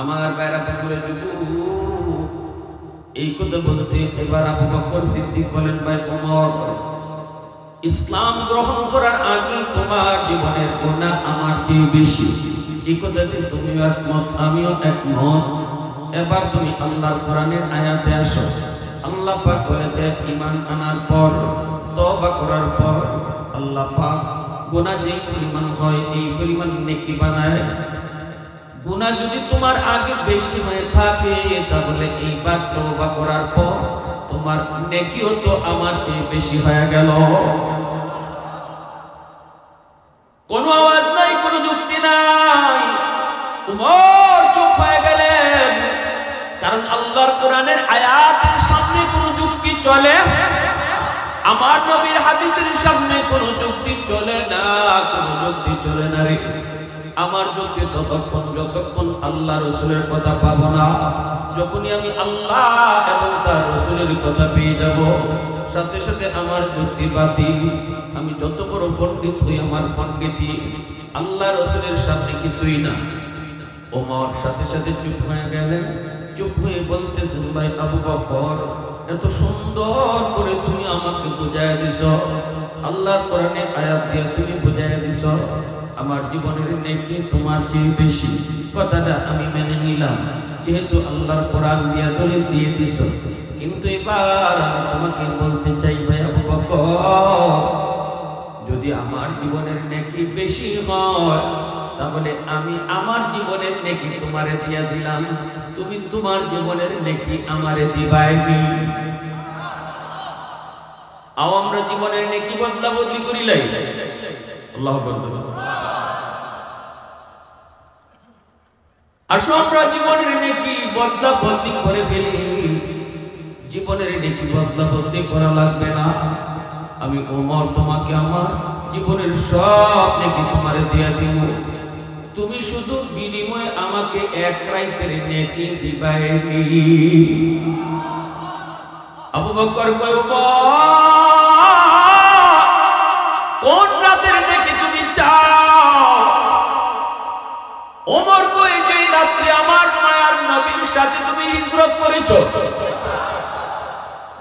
আমার বাইরা পুকুরে এই কথা বলতে এবার আবু বকর সিদ্দিক বলেন, ভাই ওমর, ইসলাম গ্রহণ করার আগে তোমার জীবনের গুণা আমার চেয়ে বেশি। এই কথাতে তুমিও একমত, আমিও একমত। এবার তুমি আল্লাহর কোরআনের আয়াতে আসো। আল্লাহ পাক বলেছে ঈমান আনার পর, তওবা করার পর, আল্লাহ পাক গুনাহ যেই পরিমাণ হয়, এই পরিমাণ নেকি বানায় গুনাহ যদি তোমার আগে বেশি হয়ে থাকে, তাহলে এইবার তওবা করার পর তোমার নেকিও তো আমার চেয়ে বেশি হয়ে গেল। কোনো আওয়াজ নাই, কোনো যুক্তি নাই। উমর চুপ হয়ে গেলেন। কারণ আল্লাহর কোরআনের আয়াতের সামনে কোনো যুক্তি চলে আমার নবীর হাদিসের সামনে কোনো যুক্তি চলে না, কোনো যুক্তি চলে না রে। আমার যুক্তি ততক্ষণ যতক্ষণ আল্লাহ রসুলের কথা পাবো না, যখনই আমি আল্লাহ এবং তার রসুলের কথা পেয়ে যাব, সাথে সাথে আমার যুক্তি বাতিল, আমি যত বড় পণ্ডিত হই আমার পণ্ডিতি আল্লাহ রসুলের সামনে কিছুই না। ওমর সাথে সাথে চুপ হয়ে গেলেন, চুপ হয়ে বলতেছেন, ভাই আবু বকর, এত সুন্দর করে তুমি আমাকে বুঝাই দিছ। আল্লাহ কোরআনে আয়াত দিয়ে তুমি বুঝাই দিছ। আমার জীবনের নেকি তোমার চেয়ে বেশি। কথাটা আমি মেনে নিলাম। যেহেতু আল্লাহর কোরআন দিয়া দলিল দিয়ে দিছ। কিন্তু এবার আমি তোমাকে বলতে চাই, ভাই আবু যদি আমার জীবনের নেকি বেশি হয়, তাহলে আমি আমার জীবনের নেকি তোমারে দিয়া দিলাম। তুমি তোমার জীবনের নেকি আমারে দিবাইনি আও আমরা জীবনের নেকি বদলা বদলি করিলাই আল্লাহ আমি ওমর, তোমাকে আমার জীবনের সব নেকি তোমারে দিয়া দিব। তুমি শুধু বিনিময়ে আমাকে এক রাইতের নেকি দিবাইনি আবু বকর কয় সাথে তুমি হিজরত করেছ।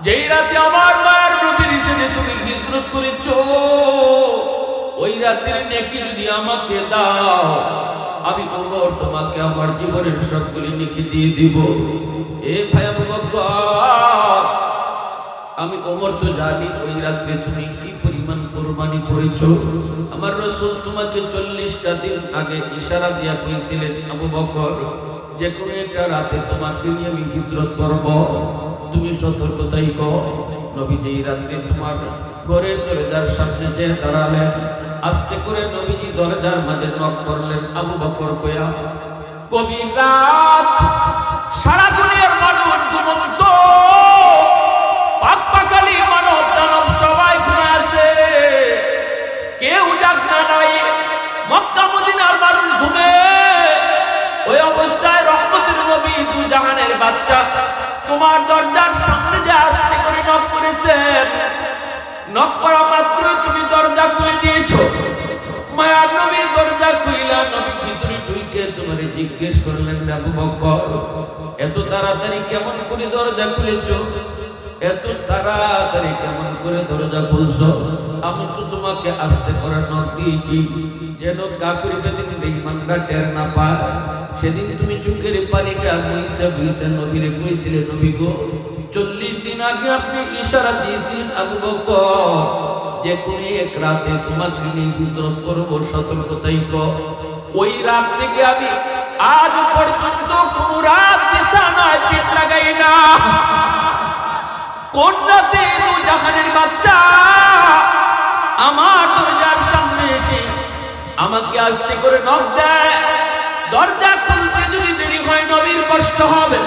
যেই রাতে আমার মায়ের নবীর সাথে তুমি হিজরত করেছ, ওই রাতের নেকি যদি আমাকে দাও, আমি ওমর তোমাকে আমার জীবনের সবগুলি নেকি দিয়ে দিব। এ ভাই আমি ওমর তো জানি ওই রাত্রে তুমি কি পরিমাণ কোরবানি করেছ। আমার রসুল তোমাকে চল্লিশটা দিন আগে ইশারা দিয়া কইছিলেন, আবু বকর যে কোনো একটা রাতে তোমাকে নিয়ে আমি হিজরত করব। তুমি সতর্কতাই কর। নবী যেই রাত্রে তোমার ঘরের দরজার সামনে যে দাঁড়ালেন, আস্তে করে নবীজি দরজার মাঝে নক করলেন, আবু বকর কয়া গভীর রাত, সারা দুনিয়ার মানুষ ঘুমন্ত। পাকপাকালি মানব দানব সবাই ঘুরে আছে। কেউ জাগনা নাই মক্কা মদিনার মানুষ ঘুমে। ওই অবস্থায় জাহানের তোমার দরজার সামনে যে আসতে করে নক নক করা তুমি দরজা খুলে দিয়েছ। মায়ার নবী দরজা খুইলা নবী ভিতরে ঢুকে তোমারে জিজ্ঞেস করলেন এত তাড়াতাড়ি কেমন করে দরজা খুলেছো? এত তাড়াতাড়ি কেমন করে দরজা খুলছো? আমি তো তোমাকে আসতে করে নখ দিয়েছি। যেন কাকুর বেদিন বেইমানরা টের না পায়। সেদিন তুমি চোখের পানিটা বইসা বইসা নবীরে কইছিলে, নবী গো, চল্লিশ দিন আগে আপনি ইশারা দিয়েছিলেন আবু বকর, যে কোন এক রাতে তোমাকে নিয়ে হিজরত করব, সতর্কতাই কর। ওই রাত থেকে আমি আজ পর্যন্ত কোন রাত বিছানায় পিঠ লাগাই না কোন রাতে জাহানের বাচ্চা? আমার দরজার সামনে এসে আমাকে আস্তে করে নখ দেয়। দরজা খুলতে যদি দেরি হয় নবীর কষ্ট হবে।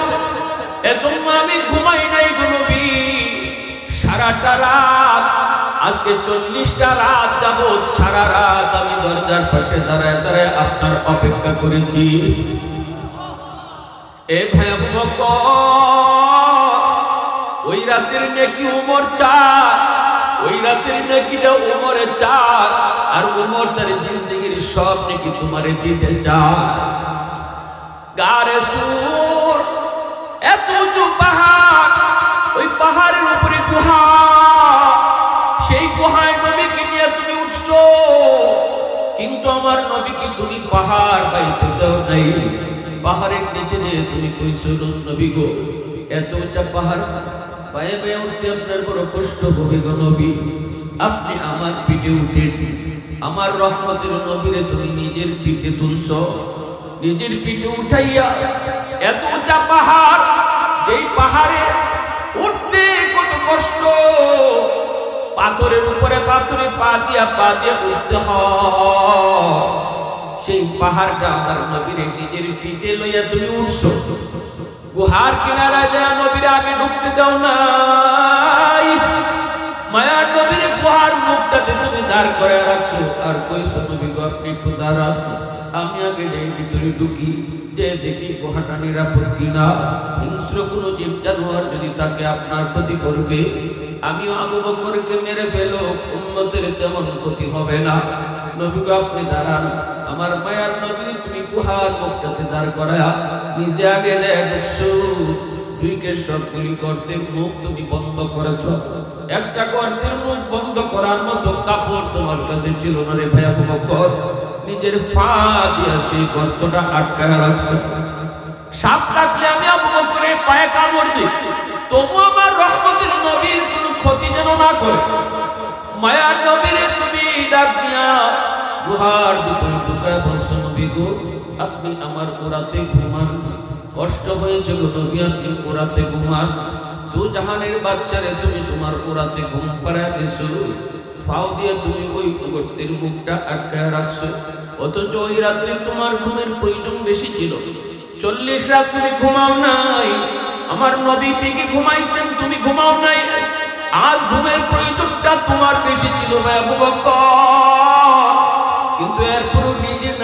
এজন্য আমি ঘুমাই নাই নবী। সারাটা রাত, আজকে চল্লিশটা রাত যাবৎ সারা রাত আমি দরজার পাশে দাঁড়ায় দাঁড়ায় আপনার অপেক্ষা করেছি। এ ওই রাতের নেকি উমর চার ওই রাতের নেকিটা উমরে চার আর উমর তার জিন্দগির সব নেকি তোমারে দিতে চায়। গারে সুর, এত উঁচু পাহাড়, ওই পাহাড়ের উপরে গুহা। সেই গুহায় নবীকে নিয়ে তুমি উঠছো, কিন্তু আমার নবীকে তুমি পাহাড় বাইতে দাও নাই। পাহাড়ের নিচে যে তুমি কইছো, নবী গো, এত উঁচা পাহাড় পায়ে পায়ে উঠতে আপনার বড় কষ্ট হবে গো নবী। আপনি আমার পিঠে উঠেন। আমার রহমতের নবীরে তুমি নিজের পিঠে তুলছ। নিজের পিঠে উঠাইয়া এত উঁচা পাহাড়, যেই পাহাড়ে উঠতে কত কষ্ট, পাথরের উপরে পাথরে পা দিয়া পা দিয়া উঠতে হয়। সেই পাহাড়টা আমার নবীরে নিজের পিঠে লইয়া তুমি উঠছো। গুহার কিনারায় যায় নবীর আগে ঢুকতে দাও নাই, মায়ার নবীর গুহার মুখটাতে তুমি দাঁড় করে রাখছো। আর কইছো নবী আপনি একটু দাঁড়ান। আমি আগে যাই ভিতরে ঢুকি, যে দেখি গুহাটা নিরাপদ কিনা। হিংস্র কোনো জীব জানোয়ার যদি তাকে আপনার ক্ষতি করবে, আমিও আবু বকরকে মেরে ফেলো উম্মতের তেমন ক্ষতি হবে না। নবী গো, আপনি দাঁড়ান। আমার মায়ার নবী তুমি গুহার মুখটাতে দাঁড় করায়া নিজে আগে যায় ঢুকছো দুইকে সবগুলি গর্তের মুখ তুমি বন্ধ করেছ। একটা গর্তের মুখ বন্ধ করার মতো কাপড় তোমার কাছে ছিল না রে ভাইয়া বকর। নিজের ফা দিয়া সেই গর্তটা আটকায় রাখছো। সাপ কাটলে আমি আবু বকরের পায়ে কামড় দিই। তবু আমার রহমতের নবীর কোনো ক্ষতি যেন না করে। মায়ার নবীরে তুমি ডাক দিয়া, গুহার ভিতরে ঢুকায় বলছো, নবী গো আপনি আমার ওরাতে ঘুমান। কষ্ট হয়েছে গো নবী আপনি ওরাতে ঘুমান। দু জাহানের বাচ্চারে তুমি তোমার ওরাতে ঘুম পাড়ায় দিছো। ফাও দিয়ে তুমি ওই গর্তের মুখটা আটকায় রাখছো। অথচ ওই রাত্রে তোমার ঘুমের প্রয়োজন বেশি ছিল। চল্লিশ রাত তুমি ঘুমাও নাই। আমার নবী থেকে ঘুমাইছেন, তুমি ঘুমাও নাই। আজ ঘুমের প্রয়োজনটা তোমার বেশি ছিল, ভাই কিন্তু এরপরও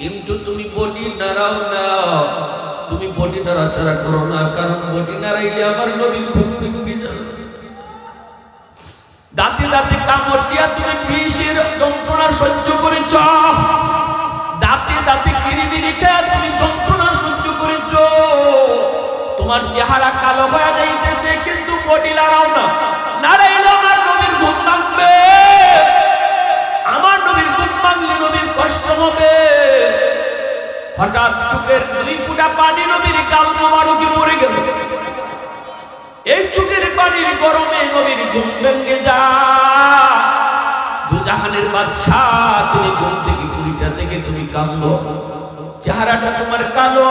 কিন্তু তুমি বডি নাড়াও না। তুমি বডি নাড়াচাড়া করো না, কারণ বডি নাড়াইলে আমার ভেঙে দাঁতে দাঁতে কামড় দিয়া তুমি যন্ত্রণা সহ্য করেছ। দাঁতে দাঁতে কিরিমিরি তুমি যন্ত্রণা সহ্য করেছ। তোমার চেহারা কালো হয়ে যাইতেছে, কিন্তু বডি লাড়াও না। হবে। হঠাৎ চোখের দুই ফুটা পানি নবীর গাল মোবারকে পড়ে গেল। এই চোখের পানির গরমে নবীর ঘুম ভেঙে যা দু জাহানের বাদশাহ তুমি ঘুম থেকে থেকে তুমি চেহারাটা তোমার কালো।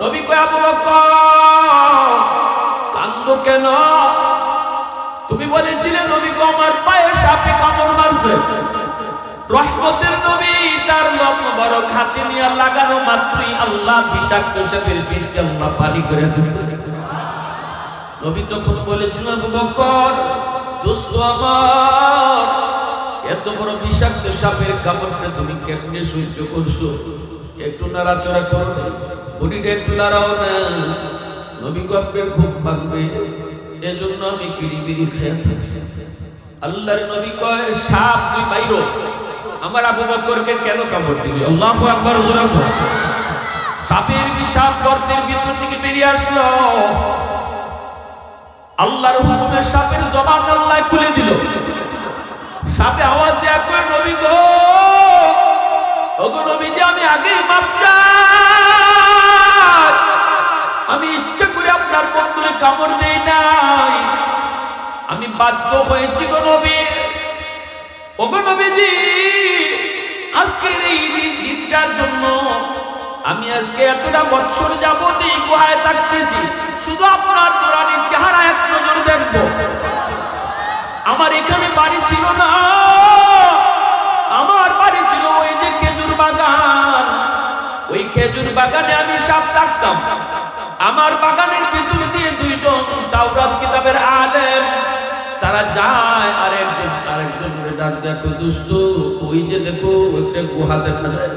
নবী কয়, আবু বকর কেন? তুমি বলেছিলে, নবী আমার পায়ে সাপে কামড় মারছে। রহমতের নবী তার লম বড় হাতে নিয়ে লাগানো মাত্রই আল্লাহ বিষাক্ত সাপের বিষকে আল্লাহ পানি করে দিছে। নবী তখন বলেছিল, আবু বকর, দোস্ত আমার, এত বড় বিষাক্ত সাপের কামড়টা তুমি কেমনে সহ্য করছ? একটু নাড়াচড়া করো না, বডিটা একটু নাড়াও না। নবী গো আপনার ঘুম ভাঙবে এজন্য আমি কিরিবিরি খেয়ে থাকছি। আল্লাহর নবী কয়, সাপ, তুই বাইরো। আমার আবু বকরকে কেন কামড় দিবি আল্লাহু আকবার বল। সাপের বিষাপ গর্তের ভিতর থেকে বেরিয়ে আসলো। আল্লাহর হুকুমে সাপের জবান আল্লাহ খুলে দিল। সাপে আওয়াজ দেয়া কয়, নবী গো, ওগো নবী যে আমি আগে মাপ চাই। আমি ইচ্ছা করে আপনার বন্ধুরে কামড় দেই নাই। আমি বাধ্য হয়েছি গো নবী। ওগো নবীজি, আজকের এই দিনটার জন্য আমি আজকে এতটা বৎসর যাবত এই গুহায় থাকতেছি, শুধু আপনার প্রাণীর চেহারা এক নজর দেখব। আমার এখানে বাড়ি ছিল না, আমার বাড়ি ছিল ওই যে খেজুর বাগান। ওই খেজুর বাগানে আমি সাপ রাখতাম আমার বাগানের ভিতর দিয়ে দুইজন তাওরাত কিতাবের আলেম, তারা যায় আর একজন আরেকজন ডাক দেখো দুস্থ ওই যে দেখো একটা গুহা দেখা যায়।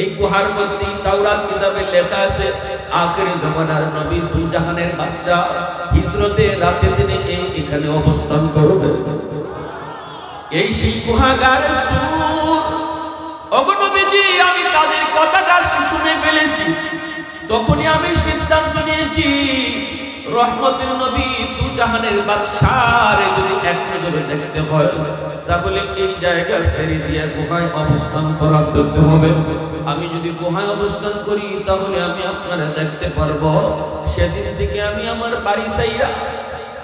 এই গুহার মধ্যে তাওরাত কিতাবে লেখা আছে, আখেরি জমানার নবী দুই জাহানের বাদশা হিজরতে রাতে তিনি এই এখানে অবস্থান করবে এই সেই গুহাগার সুর। অগণবীজি আমি তাদের কথাটা শুনে ফেলেছি। তখনই আমি সিদ্ধান্ত নিয়েছি রহমতের নবী দু জাহানের বাদশার যদি এক নজরে দেখতে হয়, তাহলে এই জায়গা ছেড়ে দিয়ে গুহায় অবস্থান করা করতে হবে। আমি যদি গুহায় অবস্থান করি, তাহলে আমি আপনারা দেখতে পারব, সেদিন থেকে আমি আমার বাড়ি চাইয়া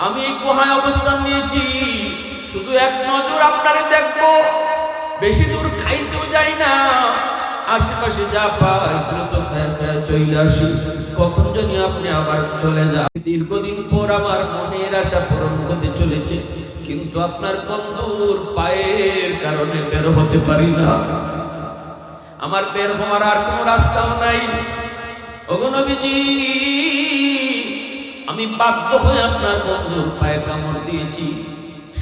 আমি এই গুহায় অবস্থান নিয়েছি। শুধু এক নজর আপনারে দেখব, বেশি দূর খাইতেও যাই না। আশেপাশে যা পাই দ্রুত খায় খায় চলে আসি। কখন জানি আপনি আবার চলে যান। দীর্ঘদিন পর আমার মনের আশা পূরণ হতে চলেছে, কিন্তু আপনার বন্ধুর পায়ের কারণে বের হতে পারি না। আমার বের হওয়ার আর কোনো রাস্তাও নাই। অগনবীজি আমি বাধ্য হয়ে আপনার বন্ধুর পায়ে কামড় দিয়েছি।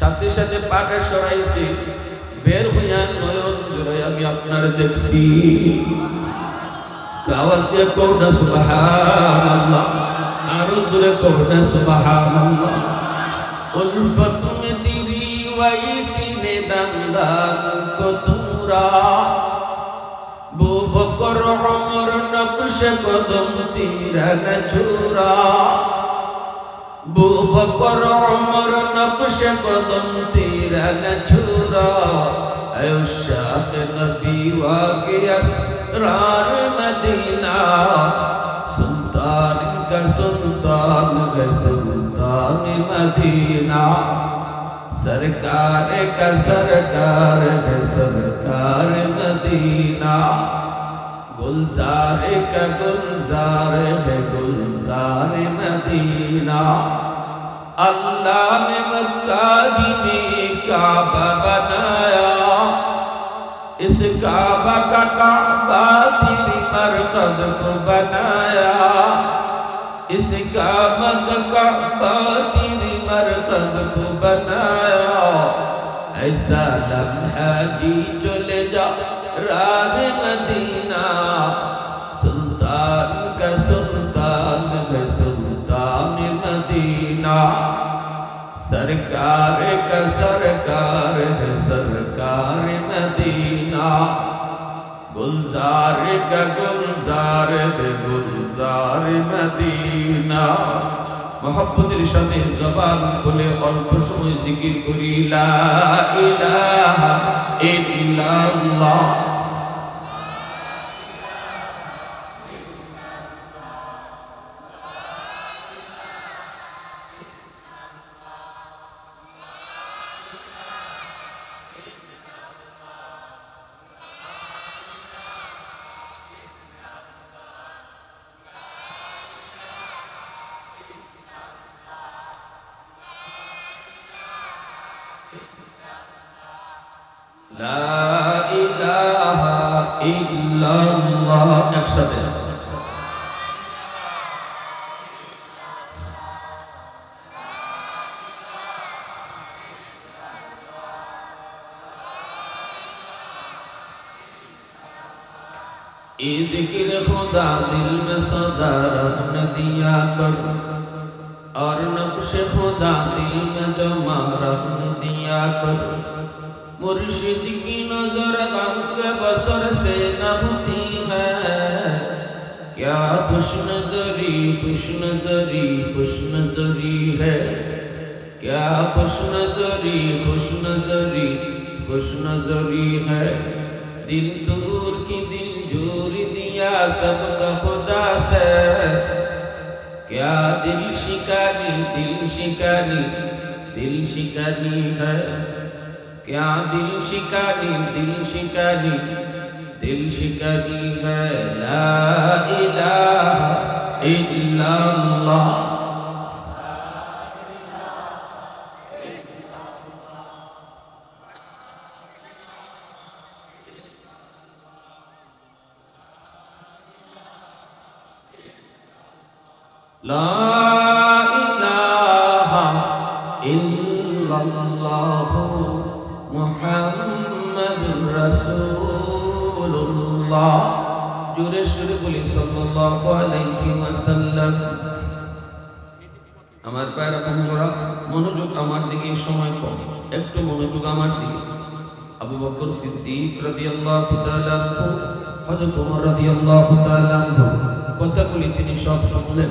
সাথে সাথে পাটা সরাইছি। বের হইয়া নয়ন জোড়াই আমি আপনার দেখছি। আওয়াজ দিয়ে কৌনা সুবহানাল্লাহ, আরও জোরে কৌনা সুবহানাল্লাহ। উলফত মে তেরি ওয়াইসি নে দন্দান কো তুমরা বু বকর উমর নকশ কদম তেরা ন ছুরা বু বকর উমর নকশ কদম তেরা ন ছুরা আয়ুষ্যাত নবী ওয়াকে इसरार मदीना, सुल्तान का सुल्तान है सुल्तान मदीना। सरकार का सरकार है सरकार मदीना। गुलजार का गुलजार है गुलजार मदीना। अल्लाह ने मक्का ही में काबा बनाया। इस काबा का काबा तेरी मरकज को बनाया। इस काबा का काबा तेरी मरकज को बनाया। ऐसा लम्हा जी चले जा राह मदीना। सुल्तान का सुल्तान है सुल्तान मदीना। सरकार का सरकार है گلزار کا گلزار گلزار مدینہ محبتের সাথে জবান বলে অল্প সময় জিকির করি, লা ইলাহা ইল্লাল্লাহ। ये जिक्र खुदा दिल में सदा रखन दिया कर और नक्श खुदा दिल में जमा रखन दिया कर मुर्शिद की नजर गम के बसर से नबती है क्या खुश नजरी खुश नजरी खुश नजरी है क्या खुश नजरी खुश नजरी खुश नजरी है दिल दूर की दिल जोर दिया सबका खुदा से क्या दिल शिकारी दिल शिकारी दिल शिकारी है क्या दिल शिकारी दिल शिकारी दिल शिकारी है ला इलाहा इल्लल्लाह জোরে সুরে বলি, সাল্লাল্লাহু আলাইহি ওয়াসাল্লাম। আমার পায়রা বন্ধুরা, মনোযোগ আমার দিকে, সময় কম। একটু মনোযোগ আমার দিকে। আবু বকর সিদ্দিক রাদিয়াল্লাহু তাআলা হযরত ওমর রাদিয়াল্লাহু তাআলা কথাগুলি তিনি সব শুনলেন।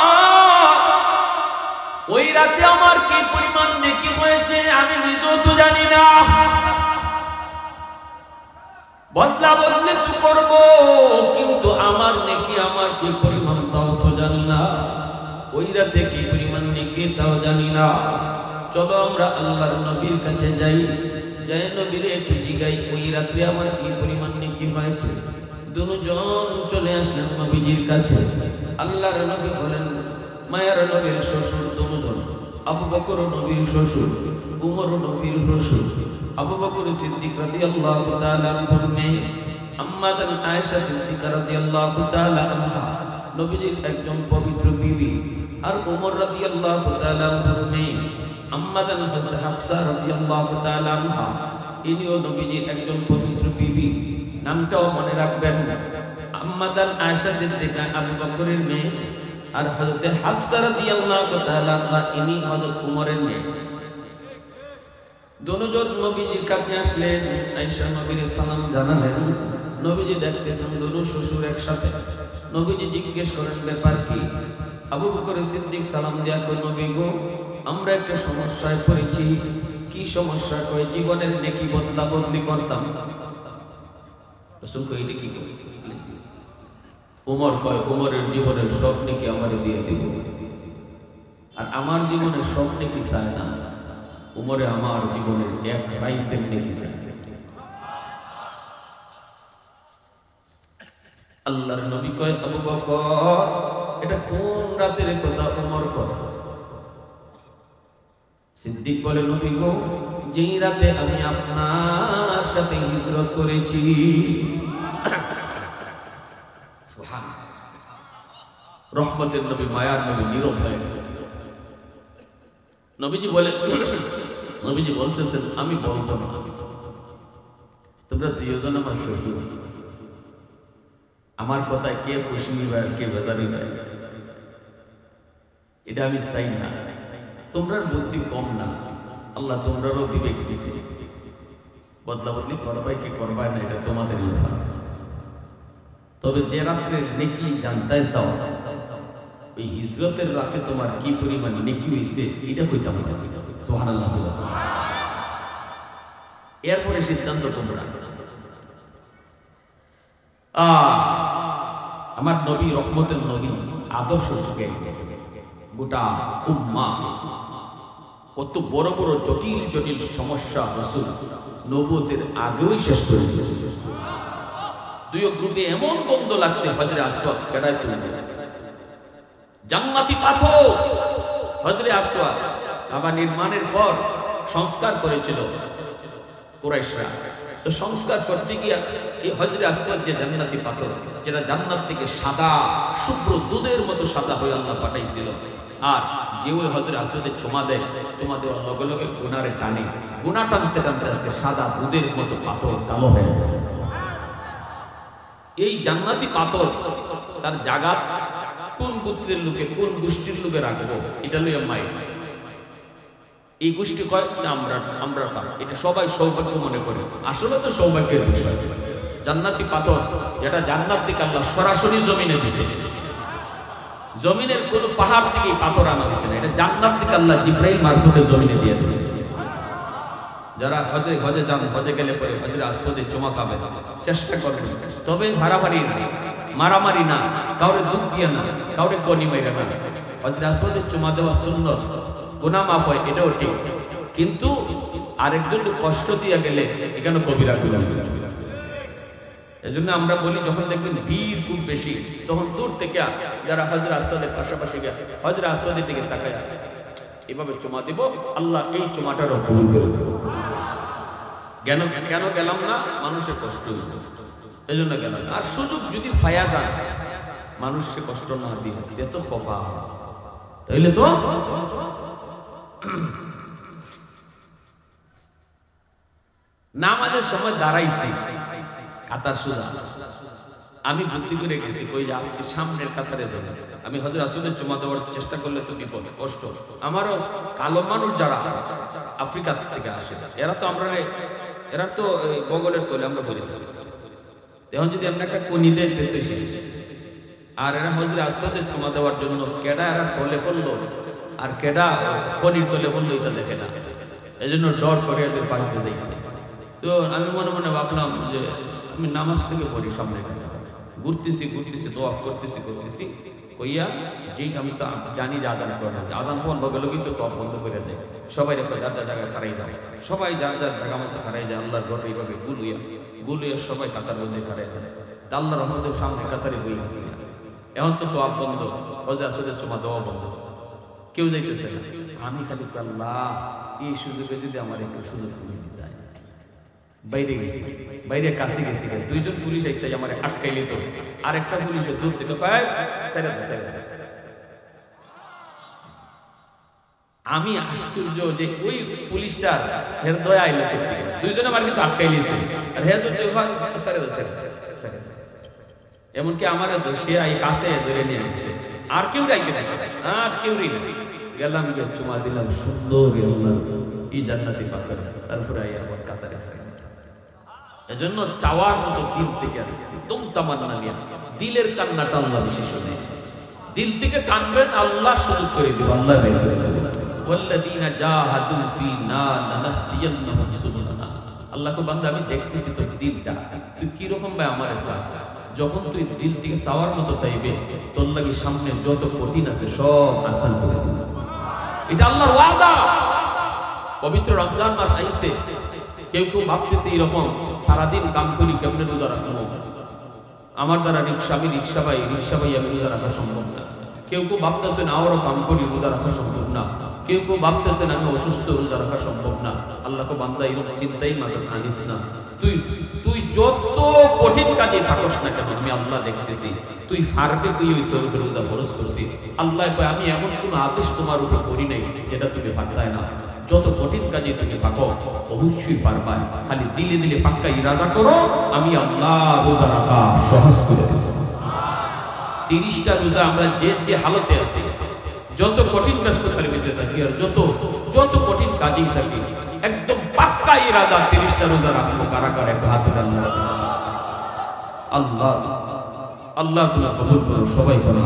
ওই রাতে আমার কি পরিমাণ নেকি হয়েছে আমি নিজেও তো জানি না। বদলা বদলে তো করব, কিন্তু আমার নেকি আমার কি পরিমাণ তাও তো জানি না। ওই রাতে কি পরিমাণ নেকি তাও জানি না। চলো আমরা আল্লাহর নবীর কাছে যাই। যাই নবীর একটু জিগাই ওই রাত্রে আমার কি পরিমাণ নেকি হয়েছে। দুজন চলে আসলেন নবীজির কাছে। আল্লাহর নবী বলেন, মায়ের নবীর শ্বশুর আবু বকর নবীর শ্বশুর, উমর নবীর শ্বশুর। আবু বকর সিদ্দিক রাদিয়াল্লাহু তাআলা আনহুর মেয়ে, আম্মাদান আয়েশা সিদ্দিকা রাদিয়াল্লাহু তাআলা আনহা, নবীজির একজন পবিত্র বিবি। আর উমর রাদিয়াল্লাহু তাআলা আনহুর মেয়ে, আম্মাদান হযরত হাফসা রাদিয়াল্লাহু তাআলা আনহা, ইনিও নবীজির একজন পবিত্র বিবি। নামটাও মনে রাখবেন, আম্মাদান আয়েশা সিদ্দিকা আবু বকরের মেয়ে। আর হযরত হাফসা রাদিয়াল্লাহু তাআলা ইনি হযরত উমরের মেয়ে। দুজন নবীজির কাছে আসলেন, আয়েশা নবীর সালাম জানালেন। নবীজি দেখতেছেন দুনো শ্বশুর একসাথে। নবীজি জিজ্ঞেস করেন, ব্যাপার কি? আবু বকর সিদ্দিক সালাম দেয়া কই নবী গো, আমরা একটা সমস্যায় পড়েছি। কি সমস্যা? কই জীবনের নেকি বদলা বদলি করতাম। রসুল কইলে কি করি উমর কয়, উমরের জীবনের সব নেকি আমারে দিয়ে দিব? আর আমার জীবনের সব নেকি চায় না? উমরে আমার জীবনের এক রাইতের নেকি চায়? আল্লাহর নবী কয়, আবু বকর, এটা কোন রাতের কথা উমর কয়? সিদ্দিক বলে, নবী গো, যেই রাতে আমি আপনার সাথে হিজরত করেছি রহমতের নবী, মায়ার নবী, নীরব হয়ে গেছে। নবীজি বলে, নবীজি বলতেছেন, আমি বলব না তোমরা দুজন আমার শ্বশুর আমার কথায় কে খুশি নিবে আর কে বেজারি নেয় এটা আমি চাই না। তোমরার বুদ্ধি কম না। আল্লাহ তোমরারও বিবেক দিছে। বদলা বদলি করবাই কি করবাই না, এটা তোমাদের ব্যাপার। তবে যে রাত্রে নেকি জানতে চাও ওই হিজরতের রাতে তোমার কি পরিমাণ নেকি হয়েছে এটা কইতাম সোহানাল্লাহ এরপরে সিদ্ধান্ত তোমরা। আমার নবী রহমতের নবী আদর্শ সুখে গোটা উম্মা কত বড় বড় জটিল জটিল সমস্যা রসুল নবতের আগেই শেষ করে দুই গ্রুপে এমন দ্বন্দ্ব লাগছে হজরে আসওয়াদ কেডায় তুলবে জান্নাতি পাথর। হজরে আসওয়াদ আবার নির্মাণের পর সংস্কার করেছিল কুরাইশরা। তো সংস্কার করতে গিয়ে এই হজরে আসওয়াদ যে জান্নাতি পাথর, যেটা জান্নাত থেকে সাদা, শুভ্র দুধের মতো সাদা হয়ে আল্লাহ পাঠাইছিল। আর যে ওই হজরে আসওয়াদের চুমা দেয়, চুমা দেওয়ার লগে লগে গুনারে টানে। গুনা টানতে টানতে আজকে সাদা দুধের মতো পাথর কালো হয়ে গেছে। এই জান্নাতি পাথর তার জাগাত গোত্রের লোকে কোন গোষ্ঠীর লোকে রাখব? এটা লইয়া মাই। এই গোষ্ঠী কয়? আমরা আমরা কার এটা সবাই সৌভাগ্য মনে করে। আসলে তো সৌভাগ্যের বিষয়। জান্নাতি পাথর, যেটা জান্নাত থেকে আল্লাহ সরাসরি জমিনে দিছে। জমিনের কোন পাহাড় থেকে পাথর আনা হয়েছে না। এটা জান্নাত থেকে আল্লাহ জিব্রাইল মারফতে জমিনে দিয়ে দিছে। যারা হজে হজে যান, হজে গেলে পরে হজরে আসওয়াদে চমা খাবে। চেষ্টা করবেন। তবে ভাড়াভাড়ি মারামারি না, কাউরে দুঃখ দিয়ে না, কাউরে গনি মাইরা না। হজরে আসওয়াদে চুমা দেওয়া সুন্দর গুনাহ মাফ হয়, এটাও ঠিক। কিন্তু আরেকজন কষ্ট দিয়া গেলে, এখানে কবিরা গুনাহ এই জন্য আমরা বলি, যখন দেখবেন ভিড় খুব বেশি, তখন দূর থেকে যারা হজরা আসওয়াদের পাশাপাশি গেছে হজরা আসওয়াদের দিকে তাকায়, এভাবে চুমা দিব, আল্লাহ এই চুমাটারও কবুল করে দেবে। কেন কেন গেলাম না? মানুষের কষ্ট। গেলাম আর সুযোগ যদি ফায়া যান মানুষকে কষ্ট না দিতে তো কফা তাইলে তো নামাজের সময় দাঁড়াইছি। কাতার সুদা আমি বুদ্ধি করে গেছি, কই যে আজকে সামনের কাতারে যাব। আমি হজর আসুদের চুমা দেওয়ার চেষ্টা করলে তো বিপদ, কষ্ট। আমারও কালো মানুষ যারা আফ্রিকা থেকে আসে, এরা তো আমরা এরা তো বগলের তোলে আমরা বলি এখন যদি আমরা একটা কনিদের পেতে আর এরা হজরে আসবাদের চুমা দেওয়ার জন্য কেডা এরা তলে পড়ল আর কেডা কনির তলে পড়ল এটা দেখে না। এই জন্য ডর করে এদের পাশে দেখতে তো আমি মনে মনে ভাবলাম যে আমি নামাজ থেকে পড়ি সামনে ঘুরতেছি ঘুরতেছি, দোয়া করতেছি করতেছি। কইয়া যেই আমি তো জানি যে আদান করে না আদান বন্ধ গেল কিন্তু তো বন্ধ করে দেয়। সবাই দেখো যার যার জায়গায় খারাই যায়। সবাই যার যার জায়গা মতো খারাই যায়, আল্লাহর ঘরে এইভাবে গুলুইয়া গুলুইয়া সবাই কাতার মধ্যে খারাই যায় তা আল্লাহ রহমতের সামনে কাতারে বই গেছে এখন তো দোয়া বন্ধ। হজে আসলে সময় দোয়া বন্ধ। কেউ যাইতেছে না। আমি খালি আল্লাহ, এই সুযোগে যদি আমার একটু সুযোগ তুমি দিতে। বাইরে গেছি বাইরে কাছে গেছি দুইজন পুলিশ আইসে আমার আটকাইলি তো। আরেকটা পুলিশ দূর থেকে কয় ছেড়ে দে আমি আশ্চর্য যে ওই পুলিশটা হের দয়া আইলো করতে দুইজনে আমার কিন্তু আটকাইলিছে আর হে তো দেখো ছেড়ে দে ছেড়ে দে, ছেড়ে দে। এমনকি আমার সে আই কাছে ধরে নিয়ে আসছে আর কেউ দিছে না, আর কেউ রি গেলাম গিয়ে চুমা দিলাম সুন্দর এই জান্নাতি পাথর। তারপরে আই আবার কাতারে খাই এজন্য চাওয়ার মতো দিল থেকে একদম তামান্না নিয়ে। দিলের কান্নাটা আল্লাহ বেশি শুনে। দিল থেকে কানবেন, আল্লাহ শুরু করে দেবে, আল্লাহ বের করে ওয়াল্লাযীনা জাহাদু ফীনা লানাহদিয়ান্নাহুম সুবুলানা। আল্লাহকে বান্দা, আমি দেখতেছি তোর দিলটা। তুই কি রকম ভাই আমার চাস? যখন তুই দিল থেকে চাওয়ার মতো চাইবে, তোর লাগি সামনে যত কঠিন আছে সব আসান করে এটা আল্লাহর ওয়াদা। পবিত্র রমজান মাস আইছে। কেউ কেউ ভাবতেছে এরকম সারাদিন কাম করি কেমনে রোজা রাখব? আমার দ্বারা রিক্সা, আমি রিক্সা পাই রিক্সা পাই আমি রোজা রাখা সম্ভব না। কেউ কেউ ভাবতেছেন আমারও কাম করি, রোজা রাখা সম্ভব না। কেউ কেউ ভাবতেছেন আমি অসুস্থ, রোজা রাখা সম্ভব না। আল্লাহকে বান্দা, এরকম চিন্তাই মাথা আনিস না। তুই তুই যত কঠিন কাজে থাকস না কেন, আমি আল্লাহ দেখতেছি। তুই ফারবে তুই ওই তোর রোজা ফরজ করছিস। আল্লাহ আমি এমন কোনো আদেশ তোমার উপর করি নাই যেটা তুমি ফাঁকায় না যত কঠিন কাজে তুমি থাকো, অবশ্যই পারবা খালি দিলে দিলে পাক্কা ইরাদা করো, আমি আল্লাহ রোজা রাখা সহজ করে তিরিশটা রোজা আমরা যে যে হালতে আছি, যত কঠিন ব্যস্ততার ভিতরে থাকি আর যত যত কঠিন কাজেই থাকি, একদম পাক্কা ইরাদা তিরিশটা রোজা রাখব কারা কারা একটু হাতে আল্লাহ আল্লাহ আল্লাহ তুমি কবুল করো, সবাই করো।